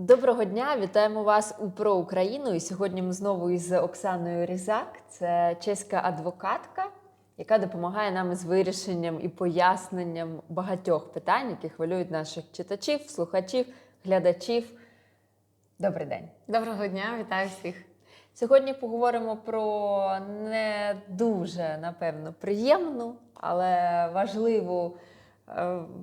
Доброго дня, вітаємо вас у про Україну. І сьогодні ми знову із Оксаною Різак. Це чеська адвокатка, яка допомагає нам із вирішенням і поясненням багатьох питань, які хвилюють наших читачів, слухачів, глядачів. Добрий день. Доброго дня, вітаю всіх. Сьогодні поговоримо про не дуже, напевно, приємну, але важливу,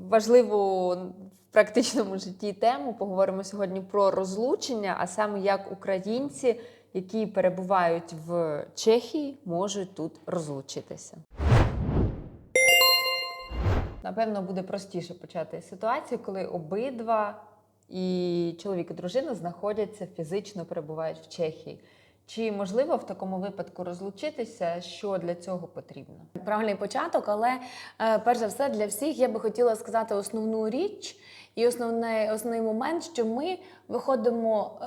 важливу в практичному житті тему. Поговоримо сьогодні про розлучення, а саме як українці, які перебувають в Чехії, можуть тут розлучитися. Напевно, буде простіше почати ситуацію, коли обидва і чоловік і дружина знаходяться фізично перебувають в Чехії. Чи можливо в такому випадку розлучитися? Що для цього потрібно? Правильний початок, але е, перш за все для всіх я би хотіла сказати основну річ і основний, основний момент, що ми виходимо е,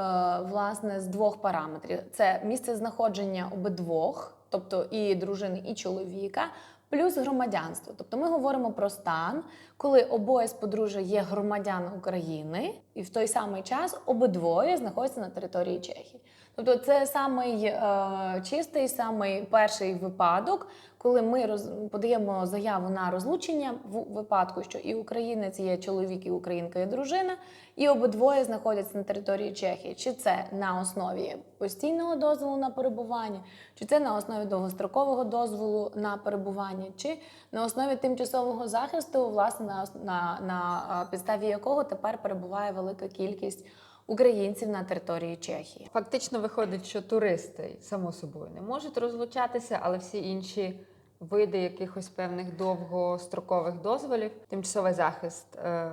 власне з двох параметрів: це місце знаходження обидвох, тобто і дружини, і чоловіка. Плюс громадянство, тобто ми говоримо про стан, коли обоє з подружжя є громадян України, і в той самий час обидвоє знаходяться на території Чехії. Тобто, це самий е, чистий, самий перший випадок, коли ми роз, подаємо заяву на розлучення в випадку, що і українець є чоловік, і українка є дружина, і обидвоє знаходяться на території Чехії. Чи це на основі постійного дозволу на перебування, чи це на основі довгострокового дозволу на перебування, чи на основі тимчасового захисту, власне, на, на, на підставі якого тепер перебуває велика кількість українців на території Чехії. Фактично виходить, що туристи само собою не можуть розлучатися, але всі інші види якихось певних довгострокових дозволів, тимчасовий захист. е,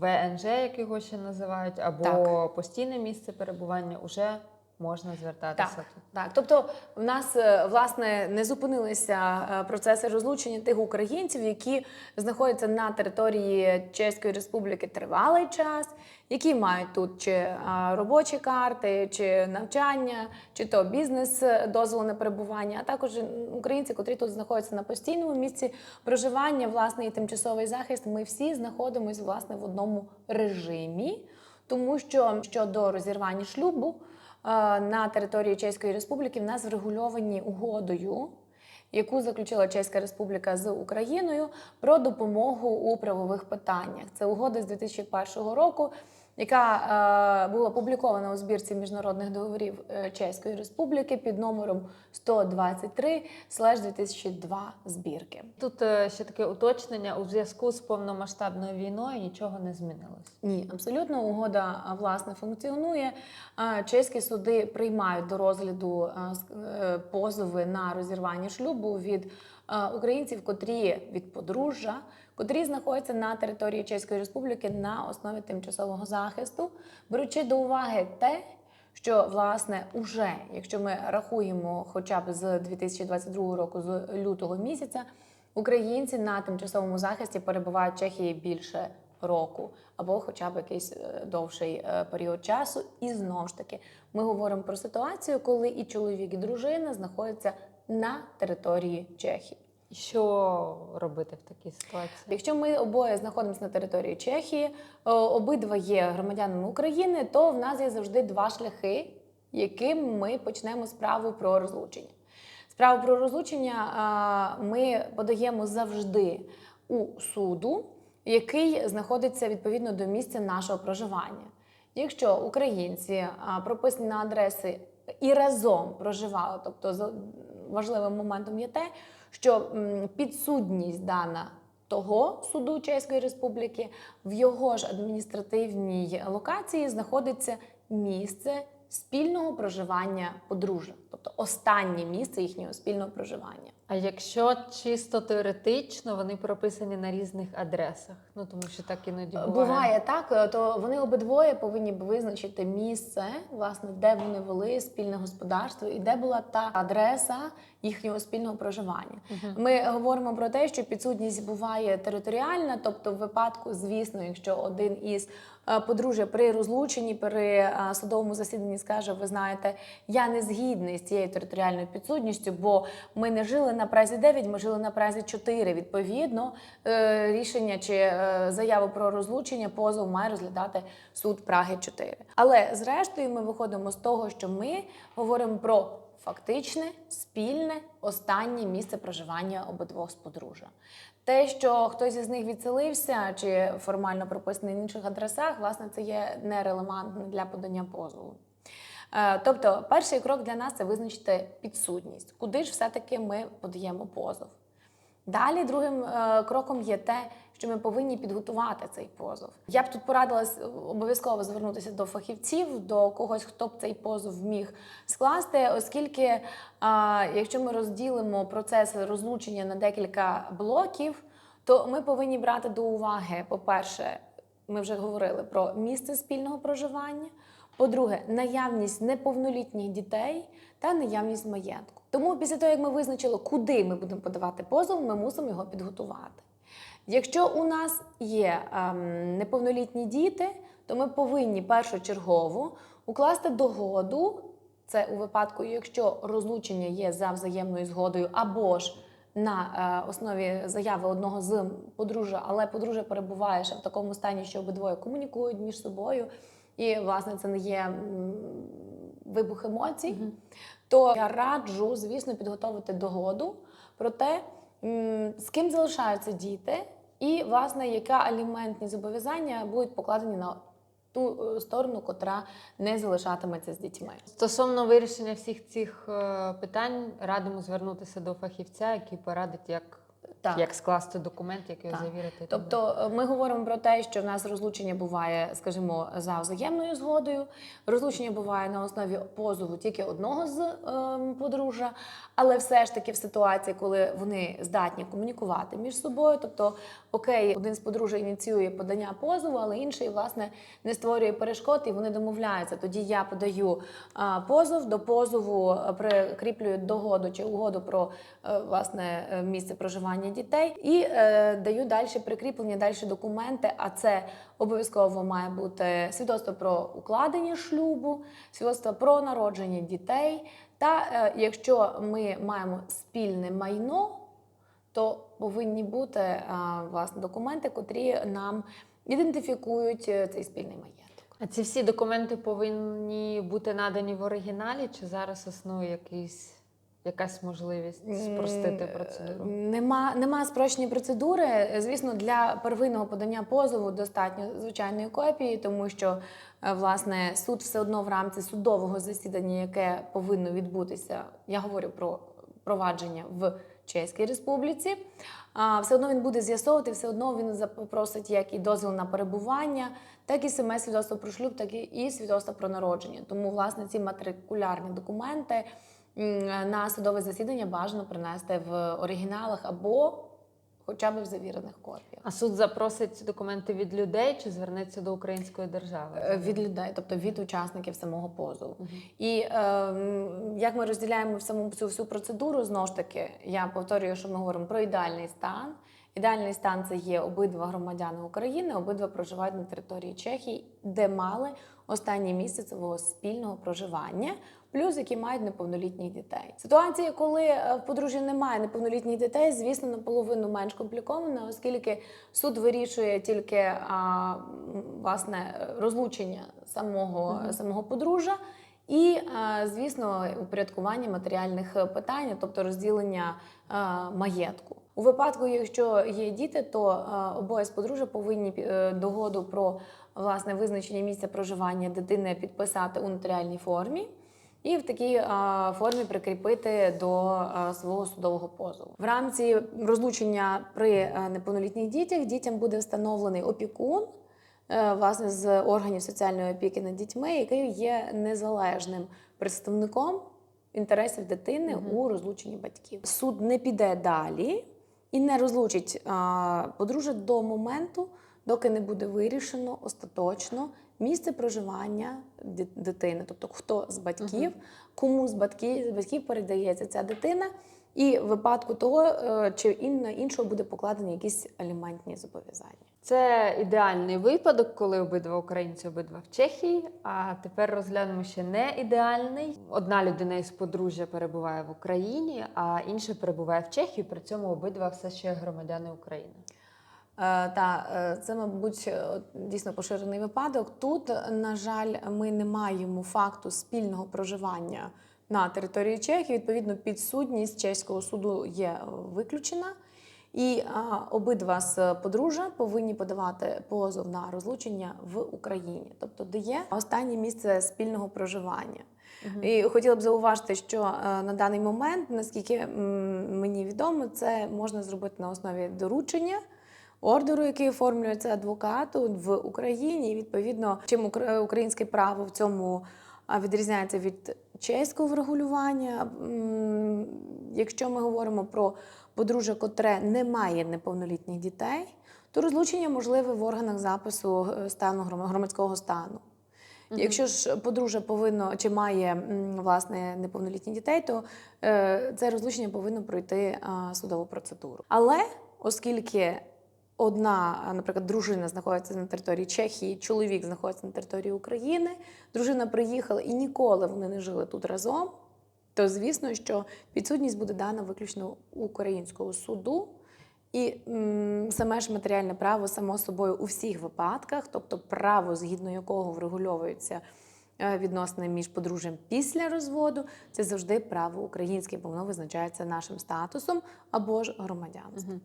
ВНЖ, як його ще називають, або Так. постійне місце перебування, уже можна звертатися Так. Так, тобто в нас е, власне не зупинилися е, процеси розлучення тих українців, які знаходяться на території Чеської Республіки тривалий час, які мають тут чи е, робочі карти, чи навчання, чи то бізнес дозвол на перебування, а також українці, котрі тут знаходяться на постійному місці проживання, власне, і тимчасовий захист. Ми всі знаходимося власне в одному режимі, тому що щодо розірвання шлюбу. На території Чеської Республіки в нас врегульовані угодою, яку заключила Чеська Республіка з Україною про допомогу у правових питаннях. Це угода з 2001 року, яка е, була опублікована у збірці міжнародних договорів е, Чеської Республіки під номером 123 2002 збірки. Тут е, ще таке уточнення у зв'язку з повномасштабною війною нічого не змінилось. Ні, абсолютно угода власне функціонує. Чеські суди приймають до розгляду позови на розірвання шлюбу від українців, котрі від подружжя, котрі знаходяться на території Чеської Республіки на основі тимчасового захисту, беручи до уваги те. Що власне уже, якщо ми рахуємо, хоча б з 2022 року, з лютого місяця, українці на тимчасовому захисті перебувають в Чехії більше року або хоча б якийсь е, довший е, період часу. І знову ж таки, ми говоримо про ситуацію, коли і чоловік, і дружина знаходяться на території Чехії. Що робити в такій ситуації? Якщо ми обоє знаходимося на території Чехії, обидва є громадянами України, то в нас є завжди два шляхи, яким ми почнемо справу про розлучення. Справу про розлучення ми подаємо завжди у суду, який знаходиться відповідно до місця нашого проживання. Якщо українці прописані на адреси і разом проживали, тобто важливим моментом є те, що підсудність дана того суду Чеської Республіки в його ж адміністративній локації знаходиться місце спільного проживання подружжя, тобто останнє місце їхнього спільного проживання. А якщо чисто теоретично вони прописані на різних адресах, ну тому що так іноді буває. Буває так, е, то вони обидвоє повинні б визначити місце, власне, де вони вели спільне господарство і де була та адреса їхнього спільного проживання. Ми говоримо про те, що підсудність буває територіальна, тобто в випадку, звісно, якщо один із подружжя при розлученні, при е, судовому засіданні скаже, ви знаєте, я не згідний з цією територіальною підсудністю, бо ми не жили на празі 9, ми жили на празі 4. Відповідно, е, рішення чи е, заяву про розлучення позов має розглядати суд Праги 4. Але зрештою ми виходимо з того, що ми говоримо про фактичне, спільне, останнє місце проживання обидвох з подружжя. Те, що хтось із них відселився чи формально прописаний на інших адресах, власне, це є нерелевантно для подання позову. Е, Тобто, перший крок для нас це визначити підсудність, куди ж все-таки ми подаємо позов. Далі другим е, кроком є те, що ми повинні підготувати цей позов. Я б тут порадилась е, обов'язково звернутися до фахівців, до когось, хто б цей позов міг скласти, оскільки е, якщо ми розділимо процес розлучення на декілька блоків, то ми повинні брати до уваги, по-перше, ми вже говорили про місце спільного проживання. По-друге, наявність неповнолітніх дітей та наявність маєтку. Тому після того, як ми визначили, куди ми будемо подавати позов, ми мусимо його підготувати. Якщо у нас є ем, неповнолітні діти, то ми повинні першочергово укласти догоду. Це у випадку, якщо розлучення є за взаємною згодою, або ж на е, основі заяви одного з подружжя, але подружжя перебуває ще в такому стані, що обидвоє комунікують між собою, і власне це не є вибух емоцій, то я раджу, звісно, підготовити догоду про те, з ким залишаються діти, і власне яка аліментні зобов'язання будуть покладені на ту е, сторону, котра не залишатиметься з дітьми. Стосовно вирішення всіх цих е, питань, радимо звернутися до фахівця, який порадить, як, Так. як скласти документ, як його Так. завірити. Тобто е, ми говоримо про те, що в нас розлучення буває, скажімо, за взаємною згодою. Розлучення буває на основі позову тільки одного з ем, подружжя, але все ж таки в ситуації, коли вони здатні комунікувати між собою, тобто окей, один з подружжя ініціює подання позову, але інший власне не створює перешкод, і вони домовляються. Тоді я подаю а, позов до позову, е, прикріплюю догоду чи угоду про е, власне е, місце проживання дітей і е, даю далі прикріплені далі документи. А це обов'язково має бути свідоцтво про укладення шлюбу, свідоцтво про народження дітей. Та е, якщо ми маємо спільне майно, то повинні бути е, власне документи, котрі нам ідентифікують е, цей спільний маєток. А ці всі документи повинні бути надані в оригіналі, чи зараз існує якийсь, якась можливість спростити процедуру? Нема, нема спрощені процедури. Звісно, для первинного подання позову достатньо звичайної копії, тому що е, власне суд все одно в рамці судового засідання, яке повинно відбутися. Я говорю про провадження в Чеській Республіці. Все одно він буде з'ясовувати, все одно він запросить як і дозвіл на перебування, так і саме свідоцтво про шлюб, так і- свідоцтво про народження. Тому, власне, ці матрикулярні документи на судове засідання бажано принести в оригіналах або хоча б в завірених копіях. А суд запросить документи від людей чи звернеться до української держави? Е, Від людей, тобто від учасників самого позову. І е, як ми розділяємо саму цю всю процедуру, знову ж таки, я повторюю, що ми говоримо про ідеальний стан. Ідеальний стан це є обидва громадяни України, обидва проживають на території Чехії, де мали останнє місце свого спільного проживання, плюс які мають неповнолітніх дітей. Ситуація, коли е, в подружжя немає неповнолітніх дітей, звісно, наполовину менш комплікована, оскільки суд вирішує тільки а, власне розлучення самого, самого подружжя. І, е, звісно, упорядкування матеріальних питань, тобто розділення е, маєтку. У випадку, якщо є діти, то обоє з подружжя повинні е, догоду про власне визначення місця проживання дитини підписати у нотаріальній формі. І в такій формі прикріпити до свого судового позову. В рамці розлучення при е, неповнолітніх дітях дітям буде встановлений опікун, е, власне, з органів соціальної опіки над дітьми, який є незалежним представником інтересів дитини у розлученні батьків. Суд не піде далі і не розлучить а, подружжя до моменту, доки не буде вирішено остаточно місце проживання дитини, тобто хто з батьків, кому з батьків, з батьків передається ця дитина. І в випадку того, е, чи ін- на іншого буде покладені якісь аліментні зобов'язання. Це ідеальний випадок, коли обидва українці, обидва в Чехії. А тепер розглянемо ще не ідеальний. Одна людина із подружжя перебуває в Україні, а інша перебуває в Чехії. При цьому обидва все ще громадяни України. Е, Та е, це, мабуть, е, дійсно поширений випадок. Тут, на жаль, ми не маємо факту спільного проживання на території Чехії. Відповідно, підсудність чеського суду є е, виключена. І а, обидва з подружжя повинні подавати позов на розлучення в Україні, тобто де є останнє місце спільного проживання. І хотіла б зауважити, що е, на даний момент, наскільки м, мені відомо, це можна зробити на основі доручення ордеру, який оформлюється адвокату в Україні. І відповідно, чим українське право в цьому відрізняється від чеського врегулювання. Якщо ми говоримо про подружжя, котре не має неповнолітніх дітей, то розлучення можливе в органах запису е, стану громадського стану. Якщо ж подружжя повинно чи має власне неповнолітні дітей, то е, це розлучення повинно пройти а, судову процедуру. Але оскільки одна, наприклад, дружина знаходиться на території Чехії, чоловік знаходиться на території України, дружина приїхала і ніколи вони не жили тут разом, то звісно, що підсудність буде дана виключно українського суду. І м, саме ж матеріальне право, само собою, у всіх випадках, тобто право, згідно якого врегульовуються е, відносини між подружжям після розводу, це завжди право українське, бо воно визначається нашим статусом або ж громадянством.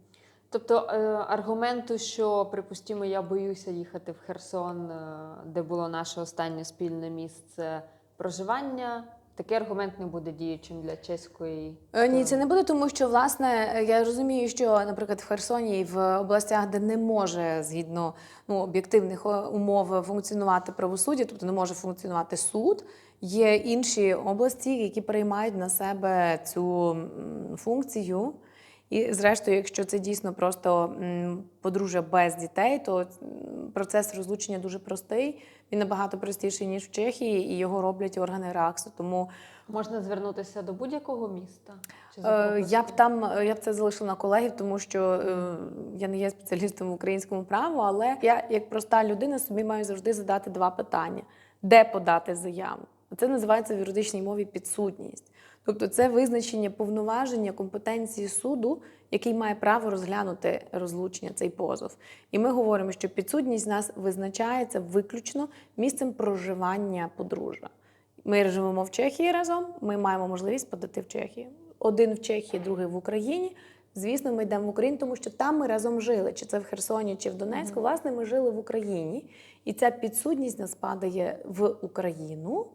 Тобто е, аргументу, що припустимо, я боюся їхати в Херсон, е, де було наше останнє спільне місце проживання. Такий аргумент не буде діючим для чеської. Е, Ні, це не буде, тому що власне я розумію, що, наприклад, в Херсоні і в областях, де не може згідно ну, об'єктивних умов функціонувати правосуддя, тобто не може функціонувати суд. Є інші області, які приймають на себе цю функцію. І, зрештою, якщо це дійсно просто подружжя без дітей, то процес розлучення дуже простий. Він набагато простіший ніж в Чехії, і його роблять органи РАКСу. Тому Можна звернутися до будь-якого міста? Чи Е, Я б там е, я б це залишила на колегів, тому що е, я не є спеціалістом в українському праву, але я, як проста людина, собі маю завжди задати два питання: де подати заяву? Це називається в юридичній мові підсудність. Тобто це визначення повноваження компетенції суду, який має право розглянути розлучення цей позов. І ми говоримо, що підсудність нас визначається виключно місцем проживання подружжя. Ми живемо в Чехії разом, ми маємо можливість подати в Чехію. Один в Чехії, другий в Україні. Звісно, ми йдемо в Україну, тому що там ми разом жили, чи це в Херсоні, чи в Донецьку. Власне, ми жили в Україні, і ця підсудність нас падає в Україну.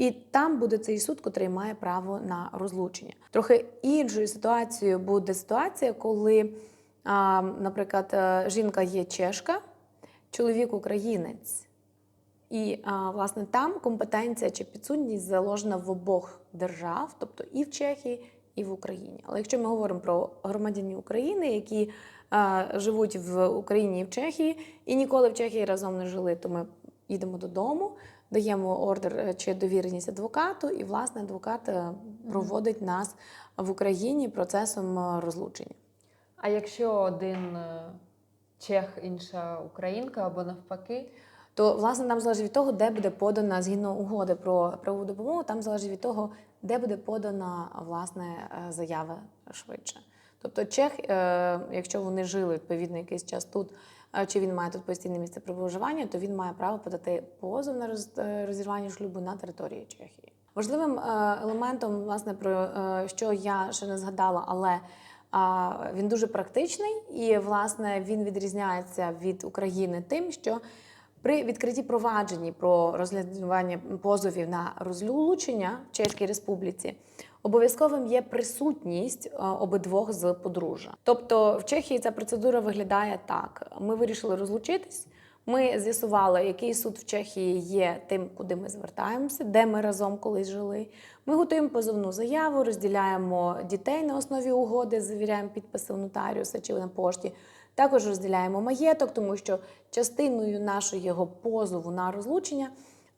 І там буде цей суд, котрий має право на розлучення. Трохи іншою ситуацією буде ситуація, коли, наприклад, е, жінка є чешка, чоловік українець. І власне там компетенція чи підсудність заложена в обох держав, тобто і в Чехії, і в Україні. Але якщо ми говоримо про громадянів України, які живуть в Україні і в Чехії, і ніколи в Чехії разом не жили, то ми їдемо додому, даємо ордер е, чи довіреність адвокату, і власне адвокат е, проводить нас в Україні процесом е, розлучення. А якщо один чех, інша українка або навпаки, то власне нам залежить від того, де буде подана згідно угоди про правову допомогу, там залежить від того, де буде подана власне заява швидше. Тобто, чех, якщо вони жили відповідно якийсь час тут, чи він має тут постійне місце проживання, то він має право подати позов на е, розірвання шлюбу на території Чехії. Важливим е, елементом, власне, про е, що я ще не згадала, але він дуже практичний і, власне, він відрізняється від України тим, що при відкритті провадженні про розглядання позовів на розлучення в Чеській Республіці обов'язковим є присутність е, обидвох з подружжя. Тобто в Чехії ця процедура виглядає так: ми вирішили розлучитись. Ми з'ясували, який суд в Чехії є тим, куди ми звертаємося, де ми разом колись жили. Ми готуємо позовну заяву, розділяємо дітей на основі угоди, завіряємо підписи у нотаріуса чи на пошті. Також розділяємо маєток, тому що частиною нашого позову на розлучення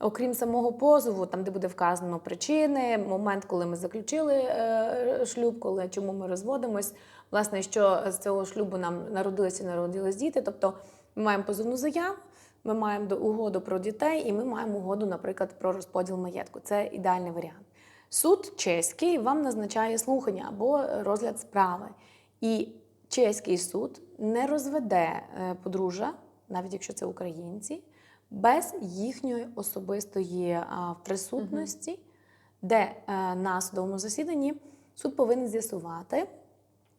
Окрім самого позову, там де буде вказано причини, момент, коли ми заключили е, шлюб, коли чому ми розводимось, власне, що з цього шлюбу нам народилися, народились діти. Тобто ми маємо позовну заяву, ми маємо угоду про дітей, і ми маємо угоду, наприклад, про розподіл маєтку. Це ідеальний варіант. Суд чеський вам назначає слухання або розгляд справи. І чеський суд не розведе е, подружжя, навіть якщо це українці, без їхньої особистої а, присутності, де е, на судовому засіданні суд повинен з'ясувати,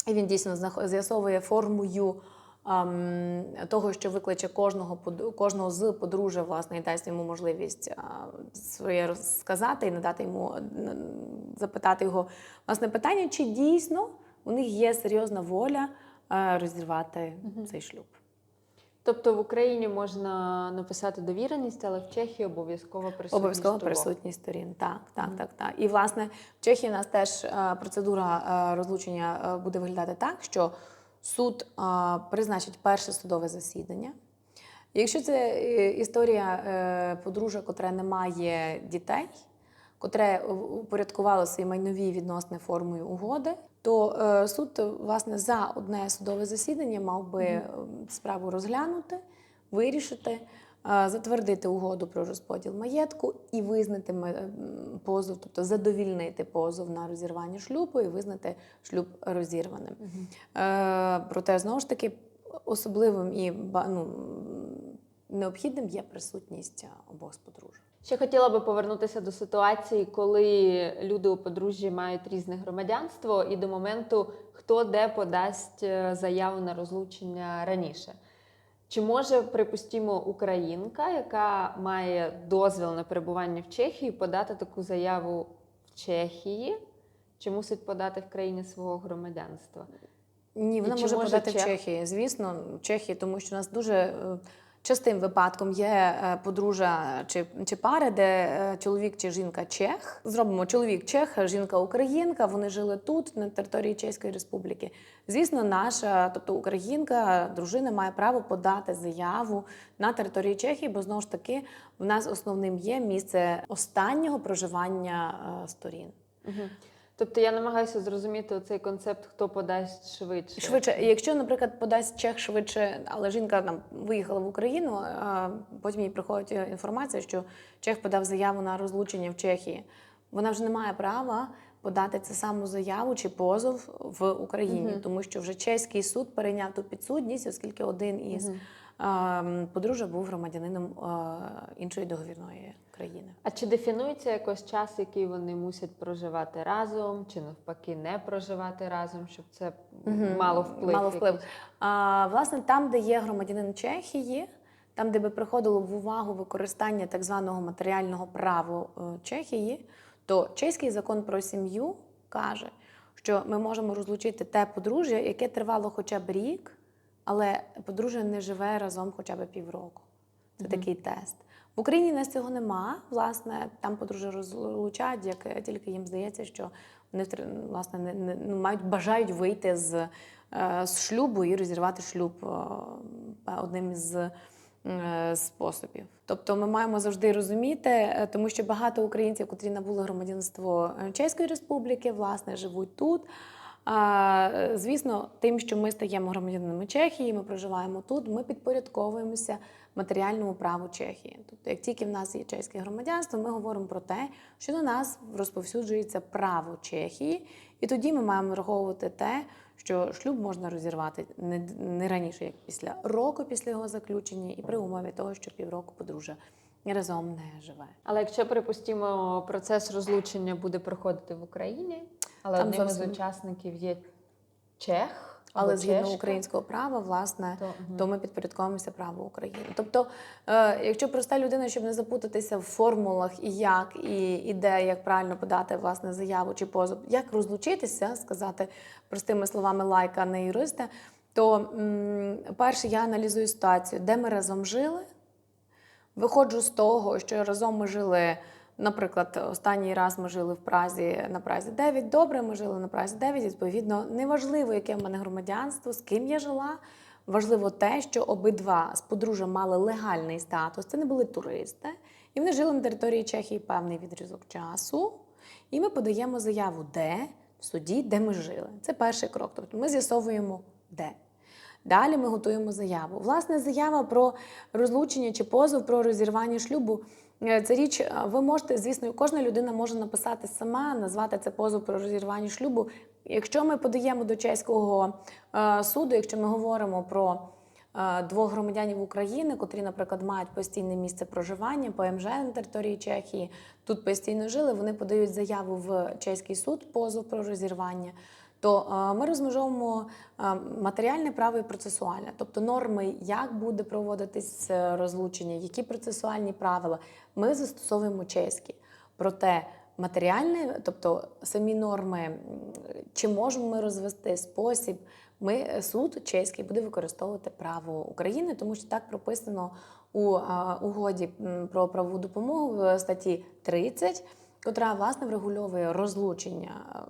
і він дійсно з'ясовує формою ам, того, що викличе кожного, кожного з подружжя, власне, і дасть йому можливість своє розказати і надати йому е, запитати його власне питання, чи дійсно у них є серйозна воля е, розірвати цей шлюб. Тобто в Україні можна написати довіреність, але в Чехії обов'язково присутність Обов'язково присутність сторін. Так, так, так, так. І власне в Чехії у нас теж е, процедура е, розлучення е, буде виглядати так, що суд призначить перше судове засідання. Якщо це історія подружжя, котре не має дітей, котре упорядкувало свої майнові відносини формою угоди, то е, суд власне за одне судове засідання мав би е, справу розглянути, вирішити, е, затвердити угоду про розподіл маєтку і визнати позов, тобто задовільнити позов на розірвання шлюбу і визнати шлюб розірваним. Е, Проте знову ж таки особливим і ну, необхідним є присутність обох з подружжя. Ще хотіла би повернутися до ситуації, коли люди у подружжі мають різне громадянство, і до моменту, хто де подасть е, заяву на розлучення раніше. Чи може, припустімо, українка, яка має дозвіл на перебування в Чехії, подати таку заяву в Чехії, чи мусить подати в країні свого громадянства? Ні, вона може подати в Чехії. Звісно, в Чехії, тому що у нас дуже е, частим випадком є е, подружжя чи, чи пари, де е, чоловік чи жінка чех. Зробимо чоловік чех, жінка українка. Вони жили тут, на території Чеської Республіки. Звісно, наша, тобто українка, дружина має право подати заяву на території Чехії, бо знову ж таки в нас основним є місце останнього проживання е, сторін. Угу. Тобто я намагаюся зрозуміти цей концепт, хто подасть швидше. Швидше, якщо, наприклад, подасть чех швидше, але жінка там виїхала в Україну, а потім їй приходить інформація, що чех подав заяву на розлучення в Чехії. Вона вже не має права подати цю саму заяву чи позов в Україні, Мгм. тому що вже чеський суд перейняв ту підсудність, оскільки один із ем, подружжя був громадянином іншої договірної країни. А чи дефінується якось час, який вони мусять проживати разом, чи навпаки не проживати разом, щоб це Мгм. мало вплив? Мало вплив. якийсь? А, власне, там, де є громадянин Чехії, там, де би приходило в увагу використання так званого матеріального права е, Чехії, то чеський закон про сім'ю каже, що ми можемо розлучити те подружжя, яке тривало хоча б рік, але подружжя не живе разом хоча б півроку. Це Мгм. такий тест. В Україні нас цього нема. Власне, там подружжя розлучають, як е, тільки їм здається, що вони власне не, не ну, мають бажають вийти з, е, з шлюбу і розірвати шлюб е, одним із е, способів. Тобто ми маємо завжди розуміти, е, тому що багато українців, котрі набули громадянство е, Чеської Республіки, власне, живуть тут. Звісно, тим, що ми стаємо громадянами Чехії, ми проживаємо тут, ми підпорядковуємося матеріальному праву Чехії. Тобто, як тільки в нас є чеське громадянство, ми говоримо про те, що на нас розповсюджується право Чехії, і тоді ми маємо враховувати те, що шлюб можна розірвати не раніше, як після року після його заключення, і при умові того, що півроку подружжя разом не живе. Але якщо припустимо, процес розлучення буде проходити в Україні, але Там одним зовсім- із учасників є чех, Але згідно чешка, українського права, власне, то, мгм. то ми підпорядковуємося праву України. Тобто, е, якщо проста людина, щоб не запутатися в формулах і як, і, і де, як правильно подати власне заяву чи позов, як розлучитися, сказати простими словами лайка, не юриста, то м, перше я аналізую ситуацію, де ми разом жили. Виходжу з того, що разом ми жили. Наприклад, останній раз ми жили в Празі на Празі 9. Добре, ми жили на Празі 9. Відповідно, неважливо, яке в мене громадянство, з ким я жила. Важливо те, що обидва з подружжя мали легальний статус. Це не були туристи, І вони жили на території Чехії певний відрізок часу. І ми подаємо заяву, де в суді, де ми жили. Це перший крок. Тобто ми з'ясовуємо, де. Далі ми готуємо заяву. Власне, заява про розлучення чи позов про розірвання шлюбу. Е, Це річ, е, ви можете, звісно, кожна людина може написати сама, назвати це позов про розірвання шлюбу. Якщо ми подаємо до чеського е, суду, якщо ми говоримо про двох громадянів України, котрі, наприклад, мають постійне місце проживання ПМЖ на території Чехії, тут постійно жили, вони подають заяву в чеський суд, позов про розірвання. То ми розмежовуємо матеріальне право і процесуальне, тобто норми, як буде проводитись е, розлучення, які процесуальні правила, ми застосовуємо чеські. Проте матеріальне, тобто самі норми, чи можемо ми розвести спосіб, ми е, суд чеський буде використовувати право України, тому що так прописано у угоді про правову допомогу в статті 30, котра власне врегульовує розлучення.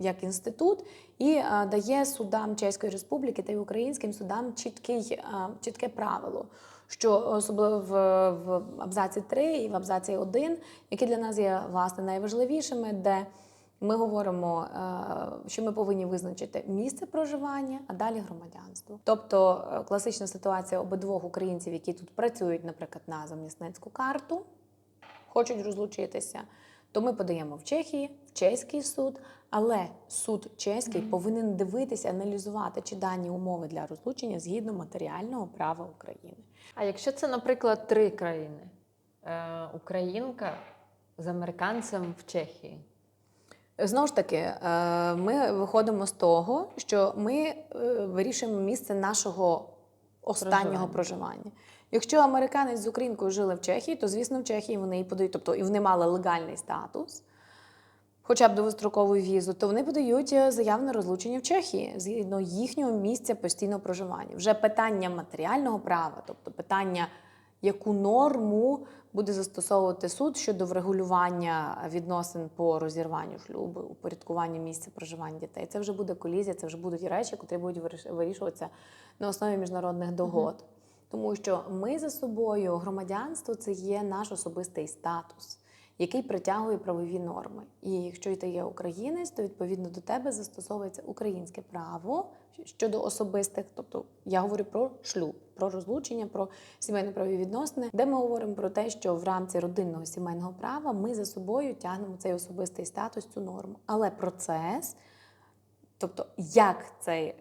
Як інститут і е, дає судам Чеської Республіки та й українським судам чіткий, е, чітке правило, що особливо в, в абзаці 3 і в абзаці 1, які для нас є власне найважливішими, де ми говоримо, е, що ми повинні визначити місце проживання, а далі громадянство. Тобто класична ситуація обидвох українців, які тут працюють, наприклад, на замісницьку карту, хочуть розлучитися, то ми подаємо в Чехії, в чеський суд, але суд чеський повинен дивитися, аналізувати, чи дані умови для розлучення згідно матеріального права України. А якщо це, наприклад, три країни: е, Українка з американцем в Чехії. Знову ж таки, е, ми виходимо з того, що ми е, вирішуємо місце нашого останнього Проживання. проживання. Якщо американець з українкою жили в Чехії, то звісно в Чехії вони і подають, тобто і вони мали легальний статус, хоча б довгострокову візу, то вони подають е, заяву на розлучення в Чехії згідно їхнього місця постійного проживання. Вже питання матеріального права, тобто питання, яку норму буде застосовувати суд щодо врегулювання відносин по розірванню шлюбу, упорядкування місця проживання дітей. Це вже буде колізія, це вже будуть речі, які будуть виріш- вирішуватися на основі міжнародних догод. Тому що ми за собою громадянство це є наш особистий статус, який притягує правові норми. І якщо ти є українець, то відповідно до тебе застосовується українське право щодо особистих, тобто я говорю про шлюб, про розлучення, про сімейно-правові відносини, де ми говоримо про те, що в рамці родинного сімейного права ми за собою тягнемо цей особистий статус, цю норму. Але процес. Тобто, як це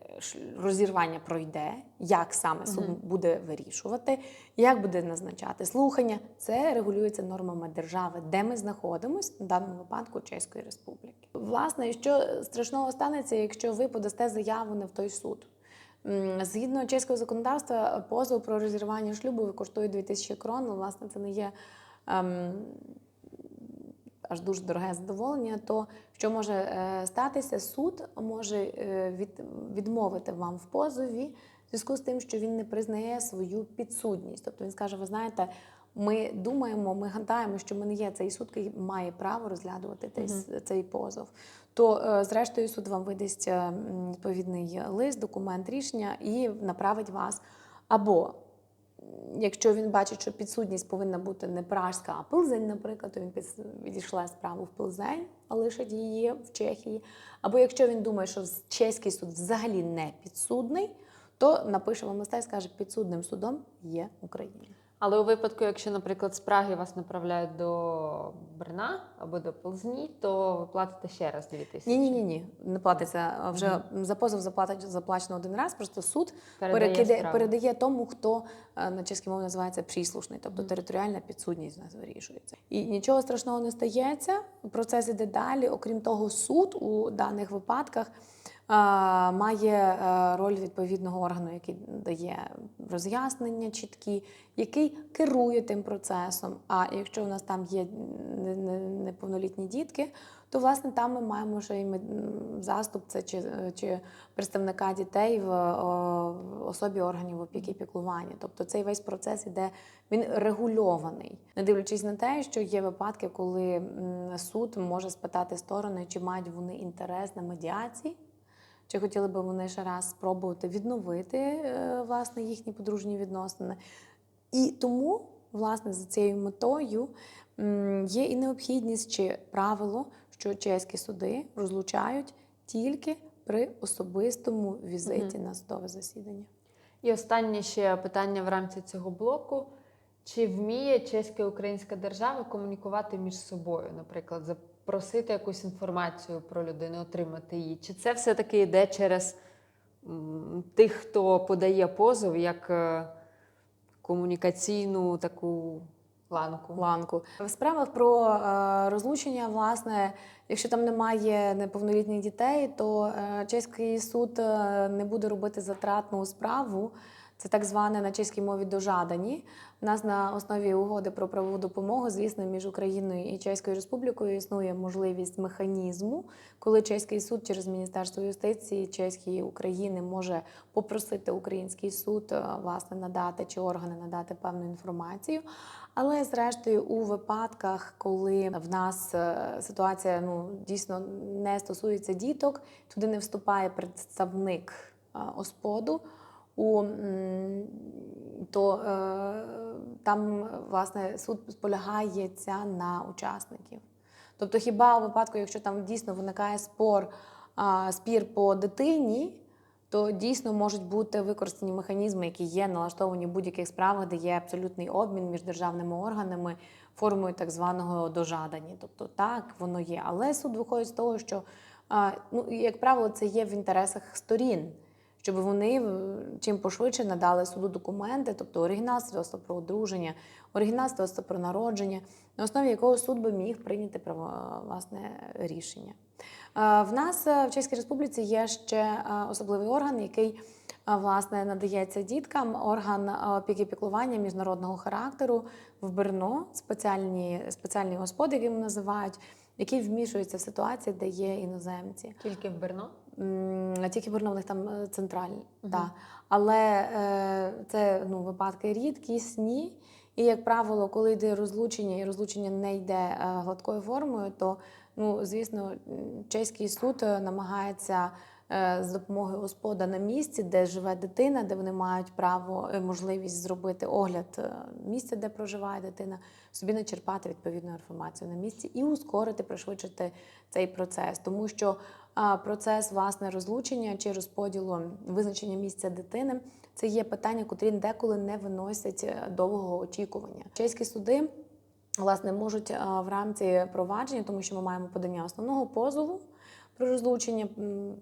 розірвання пройде, як саме суд буде вирішувати, як буде назначати слухання, це регулюється нормами держави, де ми знаходимося, в даному випадку Чеської Республіки. Власне, що страшного станеться, якщо ви подасте заяву не в той суд? Згідно чеського законодавства, позов про розірвання шлюбу коштує 2000 крон. Власне, це не є ем, аж дуже дороге задоволення, то що може е, статися, суд може е, відмовити вам в позові в зв'язку з тим, що він не признає свою підсудність. Тобто він скаже: ви знаєте, ми думаємо, ми гадаємо, що ми не є цей суд, який має право розглядувати цей, с- цей позов. То, е, зрештою, суд вам видасть відповідний лист, документ рішення і направить вас або Якщо він бачить, що підсудність повинна бути не пражська, а Пилзень, наприклад, то він відійшла справу в Пилзень, а лишить її в Чехії. Або якщо він думає, що чеський суд взагалі не підсудний, то напише вам листа і скаже, підсудним судом є Україна. Але у випадку, якщо, наприклад, з Праги вас направляють до Брна або до Ползні, то ви платите ще раз 2000. Ні, ні, ні, ні, не платиться. Вже за позов заплатить заплачено один раз. Просто суд Передає перекиде, передає тому, хто е, на чеській мові називається пріслушний, тобто територіальна підсудність нас вирішується. І нічого страшного не стається. Процес іде далі. Окрім того, суд у даних випадках має е, роль відповідного органу, який дає роз'яснення чіткі, який керує тим процесом. А якщо у нас там є не- не- неповнолітні дітки, то власне там ми маємо ще м, заступця чи, чи представника дітей в особі органів опіки і піклування. Тобто цей весь процес іде він регульований, не дивлячись на те, що є випадки, коли суд може спитати сторони, чи мають вони інтерес на медіації. Чи хотіли би вони ще раз спробувати відновити е, власне їхні подружні відносини? І тому власне, за цією метою є і необхідність чи правило, що чеські суди розлучають тільки при особистому візиті на судове засідання. І останнє ще питання в рамці цього блоку. Чи вміє чеська і українська держава комунікувати між собою, наприклад, запросити якусь інформацію про людину, отримати її? Чи це все-таки йде через тих, хто подає позов, як е, комунікаційну таку ланку? ланку. В справах про е, розлучення, власне, якщо там немає неповнолітніх дітей, то е, чеський суд не буде робити затратну справу. Це так зване на чеській мові дожадані. У нас на основі угоди про правову допомогу, звісно, між Україною і Чеською Республікою існує можливість механізму, коли чеський суд через Міністерство юстиції Чеської України може попросити український суд е, власне надати чи органи надати певну інформацію. Але зрештою, у випадках, коли в нас е, ситуація ну дійсно не стосується діток, туди не вступає представник е, ОСПОДу, у, то е, там власне суд сполягається на учасників. Тобто, хіба у випадку, якщо там дійсно виникає спор, спір по дитині, то дійсно можуть бути використані механізми, які є налаштовані в будь-яких справах, де є абсолютний обмін між державними органами формою так званого дожадані. Тобто так воно є. Але суд виходить з того, що ну, як правило, це є в інтересах сторін. Щоб вони чим пошвидше надали суду документи, тобто оригінал свідоцтва про одруження, оригінал свідоцтва про народження, на основі якого суд би міг прийняти право, власне рішення. Е, В нас е, в Чеській Республіці є ще е, особливий орган, який е, власне надається діткам, орган е, опіки піклування міжнародного характеру в Берно, спеціальні, спеціальні господи, які називають, які вмішуються в ситуації, де є іноземці. Тільки в Берно? Тільки Берно в них там е, центральні. Мгм. та. Але е, це ну, випадки рідкісні. І, як правило, коли йде розлучення, і розлучення не йде е, гладкою формою, то, ну, звісно, чеський суд е, намагається е, з допомогою господа на місці, де живе дитина, де вони мають право, можливість зробити огляд місця, де проживає дитина, собі начерпати відповідну інформацію на місці і ускорити, пришвидшити цей процес. Тому що процес власне розлучення чи розподілу визначення місця дитини це є питання, котрі деколи не виносять е, довгого очікування. Чеські суди власне можуть в рамці провадження, тому що ми маємо подання основного позову. Про розлучення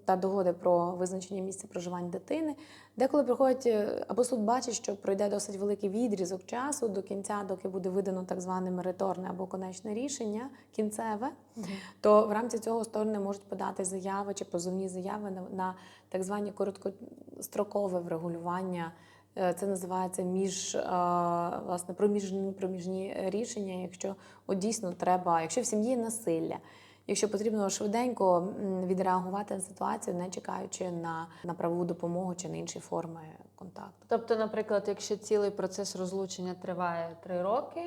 та догоди про визначення місця проживання дитини. Деколи приходять е, або суд бачить, що пройде досить великий відрізок часу до кінця, доки буде видано так зване мериторне або конечне рішення, кінцеве, то в рамці цього сторони можуть подати заяви чи позовні заяви на, на так звані короткострокове врегулювання. Е, Це називається між е, власне проміжні проміжні рішення, якщо от дійсно треба, якщо в сім'ї насилля. Якщо потрібно швиденько відреагувати на ситуацію, не чекаючи на, на правову допомогу чи на інші форми контакту. Тобто, наприклад, якщо цілий процес розлучення триває три роки,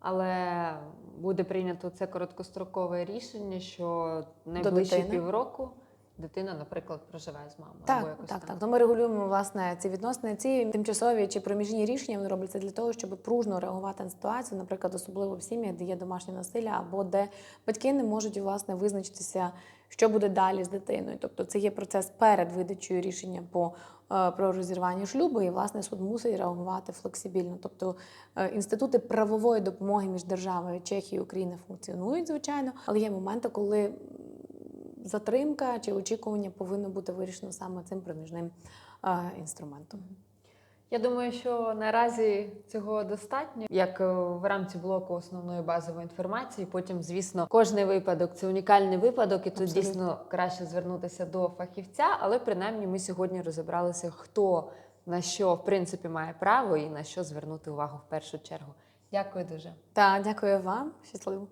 але буде прийнято це короткострокове рішення, що найближчі півроку дитина, наприклад, проживає з мамою. або якось так, так. То ми регулюємо власне ці відносини. Ці тимчасові чи проміжні рішення вони робляться для того, щоб пружно реагувати на ситуацію, наприклад, особливо в сім'ях, де є домашнє насилля, або де батьки не можуть власне визначитися, що буде далі з дитиною. Тобто це є процес перед видачею рішення по е, про розірвання шлюбу, і власне суд мусить реагувати флексибільно. Тобто е, інститути правової допомоги між державою Чехії і України функціонують, звичайно, але є моменти, коли затримка чи очікування повинно бути вирішено саме цим проміжним е, інструментом. Я думаю, що наразі цього достатньо, як е, в рамці блоку основної базової інформації. Потім, звісно, кожний випадок це унікальний випадок, і тут Абсолютно. дійсно краще звернутися до фахівця. Але принаймні ми сьогодні розібралися, хто на що в принципі має право і на що звернути увагу в першу чергу. Дякую дуже. Та дякую вам, щасливо.